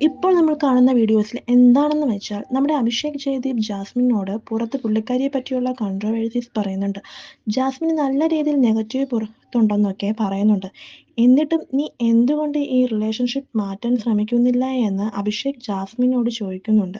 ഇപ്പോൾ നമ്മൾ കാണുന്ന വീഡിയോസിൽ എന്താണെന്ന് വെച്ചാൽ നമ്മുടെ അഭിഷേക് ജയദീപ് ജാസ്മിനോട് പുറത്ത് പുള്ളിക്കാരിയെ പറ്റിയുള്ള കൺട്രോവേഴ്സീസ് പറയുന്നുണ്ട്. ജാസ്മിന് നല്ല രീതിയിൽ നെഗറ്റീവ് പുറത്തുണ്ടെന്നൊക്കെ പറയുന്നുണ്ട്. എന്നിട്ടും നീ എന്തുകൊണ്ട് ഈ റിലേഷൻഷിപ്പ് മാറ്റാൻ ശ്രമിക്കുന്നില്ല എന്ന് അഭിഷേക് ജാസ്മിനോട് ചോദിക്കുന്നുണ്ട്.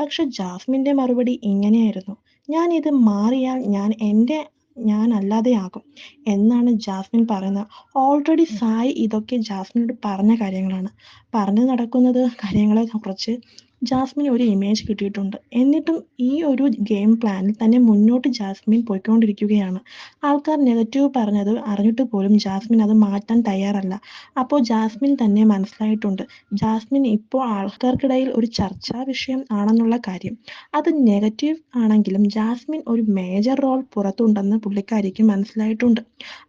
പക്ഷെ ജാസ്മിന്റെ മറുപടി ഇങ്ങനെയായിരുന്നു. ഞാൻ ഇത് മാറിയാൽ ഞാൻ എന്റെ ഞാൻ അല്ലാതെയാകും എന്നാണ് ജാസ്മിൻ പറയുന്നത്. ഓൾറെഡി സായി ഇതൊക്കെ ജാസ്മിനോട് പറഞ്ഞ കാര്യങ്ങളാണ്. പറഞ്ഞു നടക്കുന്നത് കാര്യങ്ങളെ കുറിച്ച് ജാസ്മിൻ ഒരു ഇമേജ് കിട്ടിയിട്ടുണ്ട്. എന്നിട്ടും ഈ ഒരു ഗെയിം പ്ലാനിൽ തന്നെ മുന്നോട്ട് ജാസ്മിൻ പോയിക്കൊണ്ടിരിക്കുകയാണ്. ആൾക്കാർ നെഗറ്റീവ് പറഞ്ഞത് അറിഞ്ഞിട്ട് പോലും ജാസ്മിൻ അത് മാറ്റാൻ തയ്യാറല്ല. അപ്പോൾ ജാസ്മിൻ തന്നെ മനസ്സിലായിട്ടുണ്ട്. ജാസ്മിൻ ഇപ്പോൾ ആൾക്കാർക്കിടയിൽ ഒരു ചർച്ചാ വിഷയം ആണെന്നുള്ള കാര്യം. അത് നെഗറ്റീവ് ആണെങ്കിലും ജാസ്മിൻ ഒരു മേജർ റോൾ പുറത്തുണ്ടെന്ന് പുള്ളിക്കാരിക്ക് മനസ്സിലായിട്ടുണ്ട്.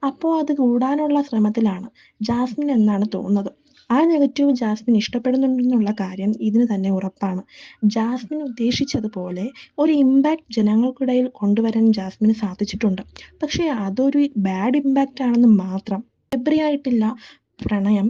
അപ്പോൾ അത് കൂടാനുള്ള ശ്രമത്തിലാണ് ജാസ്മിൻ എന്നാണ് തോന്നുന്നത്. ആ നെഗറ്റീവ് ജാസ്മിൻ ഇഷ്ടപ്പെടുന്നുണ്ടെന്നുള്ള കാര്യം ഇതിന് തന്നെ ഉറപ്പാണ്. ജാസ്മിൻ ഉദ്ദേശിച്ചതുപോലെ ഒരു ഇമ്പാക്റ്റ് ജനങ്ങൾക്കിടയിൽ കൊണ്ടുവരാൻ ജാസ്മിന് സാധിച്ചിട്ടുണ്ട്. പക്ഷേ അതൊരു ബാഡ് ഇമ്പാക്റ്റ് ആണെന്ന് മാത്രം. ഫെബ്രി ആയിട്ടില്ല പ്രണയം.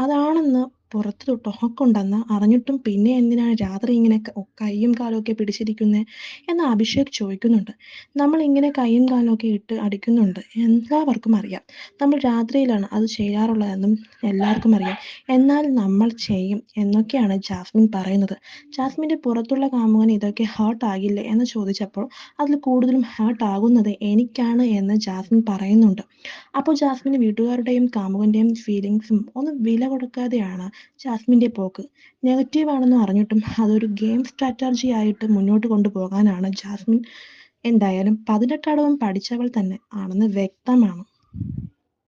അതാണെന്ന് പുറത്ത് തൊട്ടൊക്കെയുണ്ടെന്ന് അറിഞ്ഞിട്ടും പിന്നെ എന്തിനാണ് രാത്രി ഇങ്ങനെ കൈയും കാലും ഒക്കെ പിടിച്ചിരിക്കുന്നത് എന്ന് അഭിഷേക് ചോദിക്കുന്നുണ്ട്. നമ്മൾ ഇങ്ങനെ കൈയും കാലും ഒക്കെ ഇട്ട് അടിക്കുന്നുണ്ട്. എല്ലാവർക്കും അറിയാം. നമ്മൾ രാത്രിയിലാണ് അത് ചെയ്യാറുള്ളതെന്നും എല്ലാവർക്കും അറിയാം. എന്നാൽ നമ്മൾ ചെയ്യും എന്നൊക്കെയാണ് ജാസ്മിൻ പറയുന്നത്. ജാസ്മിന്റെ പുറത്തുള്ള കാമുകന് ഇതൊക്കെ ഹേർട്ട് ആകില്ലേ എന്ന് ചോദിച്ചപ്പോൾ അതിൽ കൂടുതലും ഹേർട്ട് ആകുന്നത് എനിക്കാണ് എന്ന് ജാസ്മിൻ പറയുന്നുണ്ട്. അപ്പോൾ ജാസ്മിന് വീട്ടുകാരുടെയും കാമുകന്റെയും ഫീലിങ്സും ഒന്നും വില കൊടുക്കാതെയാണ് ജാസ്മിന്റെ പോക്ക്. നെഗറ്റീവാണെന്ന് അറിഞ്ഞിട്ടും അതൊരു ഗെയിം സ്ട്രാറ്റജി ആയിട്ട് മുന്നോട്ട് കൊണ്ടുപോകാനാണ് ജാസ്മിൻ. എന്തായാലും പതിനെട്ടടവും പഠിച്ചവൾ തന്നെ ആണെന്ന് വ്യക്തമാണ്.